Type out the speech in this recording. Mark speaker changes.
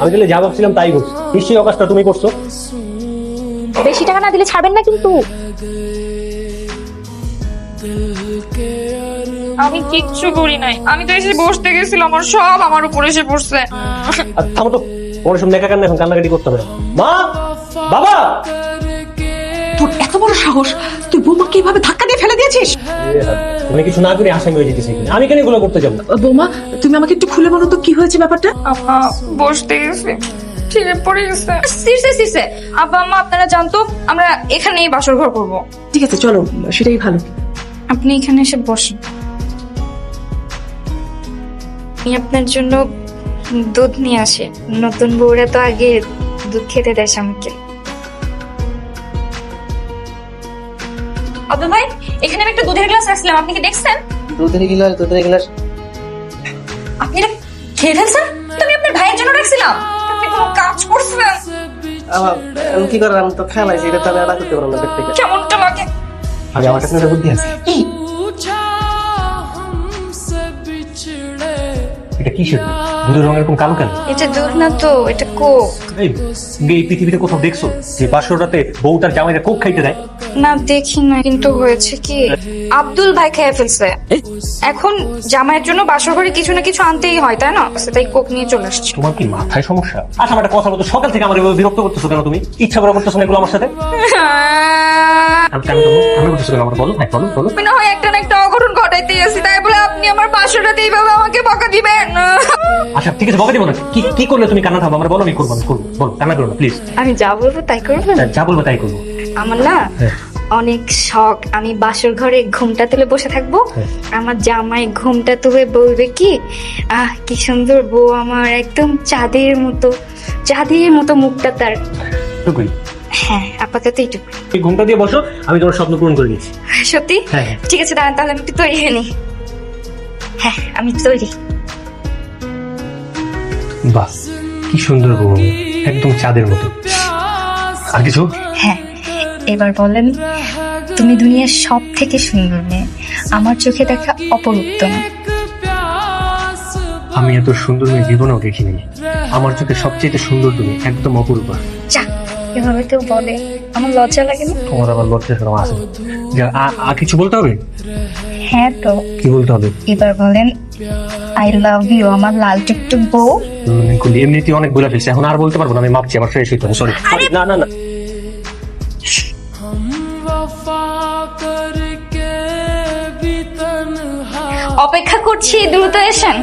Speaker 1: আমি তাহলে যা ভাবছিলাম তাই করছি। নিশ্চয়ই অকাশটা তুমি করছ।
Speaker 2: বেশি টাকা না দিলে ছাড়বেন না কিন্তু।
Speaker 3: আমি কিচ্ছু করি নাই। আমি তো এসে বসতে গেছিলাম আমার সব আমার উপরে এসে পড়ছে।
Speaker 1: আর থামো তো পরে সব নেকা কান্না এখন কান্নাকাটি করতে হবে। মা! বাবা!
Speaker 4: তোর এত বড় সাহস। বৌমাকে এভাবে ধাক্কা দিয়ে ফেলে দিয়েছিস?
Speaker 1: তুমি কিছু না করে আসামি হয়ে যেতেছি আমি কেন এগুলো করতে যাব?
Speaker 4: বৌমা তুমি আমাকে একটু খুলে বলো তো কি হয়েছে ব্যাপারটা?
Speaker 3: আম্মা বসতে গেছি। পড়ে গেছে। আব্বা আম্মা আপনারা জানতো আমরা এখানেই বাসর ঘর করব।
Speaker 4: ঠিক আছে চলো সেটাই ভালো।
Speaker 3: আপনি এখানে এসে বসেন। আমি আপনার জন্য দুধ নিয়ে আসে। নতুন বউরা তো আগে দুধ খেতে দেয় স্বামীকে। আব্বা ভাই এখানে আমি একটা দুধের গ্লাস রাখছিলাম আপনি কি দেখছেন?
Speaker 5: দুধের গ্লাস দুধের গ্লাস।
Speaker 3: আপনি এটা খেয়ে ফেলছেন? তো আমি আপনার ভাইয়ের জন্য রাখছিলাম। আপনি কোনো কাজ করছেন?
Speaker 5: আমি কি করার আমি তো খেলাইছি এটা তাহলে আড়া আলাদা করতে পারলাম না
Speaker 3: কেমনটা লাগে?
Speaker 5: আগে আমার কাছে একটা বুদ্ধি আছে।
Speaker 1: এটা কিসের দুধের এরকম কালো কেন
Speaker 3: এটা দুধ না তো এটা কোক।
Speaker 1: এই তুমি এই পৃথিবীতে কোথাও দেখছ যে বাসর রাতে বউ তার জামাইরা কোক খাইতে দেয়?
Speaker 3: না দেখি না কিন্তু হয়েছে কি? আব্দুল ভাই খেয়ে ফেলছে। এখন জামাইয়ের জন্য বাসর ঘরে কিছু না কিছু আনতেই হয় তাই না? তাই কোক নিয়ে চলে আসছি।
Speaker 1: তোমার কি মাথায় সমস্যা? আচ্ছা আমার একটা কথা বলতো সকাল থেকে আমার এভাবে বিরক্ত করতেছো কেন তুমি? ইচ্ছা করে করতেছো না এগুলো আমার সাথে? আমি কেন করব? আমি করতেছো কেন আমার বলো? হ্যাঁ বলো বলো।
Speaker 3: আমি না হয় একটা না একটা অঘটন ঘটাইতেই আছি তাই আমার এইভাবে আমাকে বকা দিবেন
Speaker 1: আচ্ছা ঠিক আছে বকা দিব না। কি কি করলে তুমি কান্না থামো আমার বলো আমি করব আমি করব। বলো কান্না করো না প্লিজ
Speaker 3: আমি যা বলব তাই করবেন
Speaker 1: যা বলব তাই করব।
Speaker 3: আমার না
Speaker 1: হ্যাঁ।
Speaker 3: অনেক শখ। আমি বাসর ঘরে ঘুমটা তুলে বসে থাকব।
Speaker 1: হ্যাঁ।
Speaker 3: আমার জামাই ঘুমটা তুলে বলবে কি আহ কি সুন্দর বউ আমার একদম চাঁদের মতো চাঁদের মতো মুখটা তার।
Speaker 1: টুকুই?
Speaker 3: হ্যাঁ আপাতত এইটুকু
Speaker 1: এই ঘুমটা দিয়ে বসো আমি তোমার স্বপ্ন পূরণ করে দিচ্ছি
Speaker 3: সত্যি?
Speaker 1: হ্যাঁ।
Speaker 3: ঠিক আছে দাঁড়ান তাহলে আমি একটু তৈরি হয়ে নিই। হ্যাঁ আমি তৈরি।
Speaker 1: বাহ কি সুন্দর বউ একদম চাঁদের মতো। আর কিছু?
Speaker 3: হ্যাঁ এবার বলেন তুমি দুনিয়ার সব থেকে সুন্দর মেয়ে। আমার চোখে দেখা অপরূপ তুমি
Speaker 1: আমি এত সুন্দর মেয়ে জীবনেও দেখিনি। আমার চোখে সবচেয়ে সুন্দর তুমি একদম অপরূপা।
Speaker 3: যা এভাবে কেউ বলে। আমার লজ্জা লাগে না?
Speaker 1: তোমার আবার লজ্জা আছে? যা আর কিছু বলতে হবে?
Speaker 3: হ্যাঁ তো।
Speaker 1: কি বলতে হবে?
Speaker 3: এবার বলেন আই লাভ ইউ আমার লাল টুকটুক বউ।
Speaker 1: উম, কুলি, এমনিতেই অনেক বলে ফেলছে। এখন আর বলতে পারব না আমি মাপছি আমার ফ্রেশ হইতে সরি না না না।
Speaker 3: অপেক্ষা করছি দ্রুত এসেন।